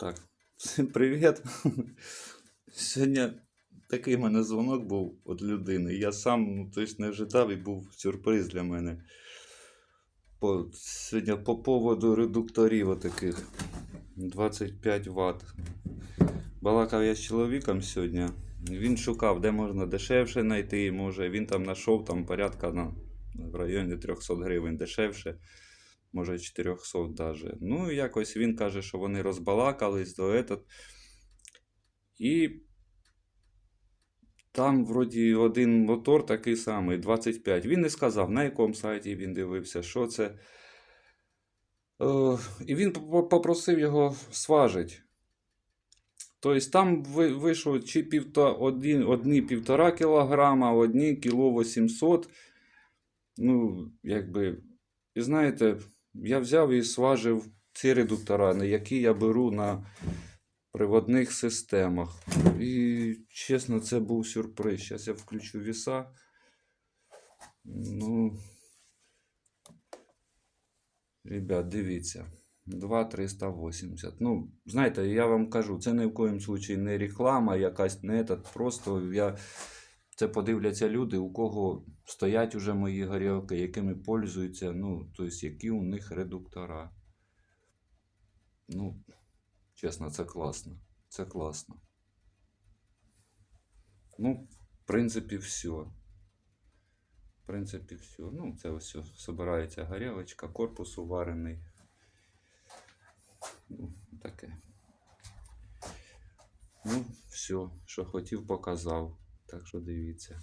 Так, всім привіт. Сьогодні такий в мене дзвонок був від людини. Я сам ну, тобто, не ожидав і був сюрприз для мене. По, сьогодні по поводу редукторів отаких 25 Вт. Балакав я з чоловіком сьогодні. Він шукав, де можна дешевше знайти. Може, він там знайшов там порядка на, в районі 300 гривень дешевше може 400 даже. Ну, якось він каже, що вони розбалакались до этот. І там, вроді, один мотор такий самий, 25. Він не сказав, на якому сайті він дивився, що це. Е, і він попросив його сважить. Тобто там вийшло чи півта, один, одні півтора кілограма, одні кіло 800. Ну, якби. І знаєте, я взяв і сважив ці редуктора, на які я беру на приводних системах. І чесно, це був сюрприз. Зараз я включу віса. Ну, ребят, дивіться. 2,380. Ну, знаєте, я вам кажу, це ні в коїм случаї не реклама, якась не этот. Просто я. Це подивляться люди, у кого стоять уже мої горілки, якими пользуються, ну, тобто, які у них редуктора. Ну, чесно, це класно. Це класно. Ну, в принципі, все. В принципі, все. Ну, це ось збирається горілочка, корпус уварений. Ну, таке. Ну, все, що хотів, показав. Так що дивіться.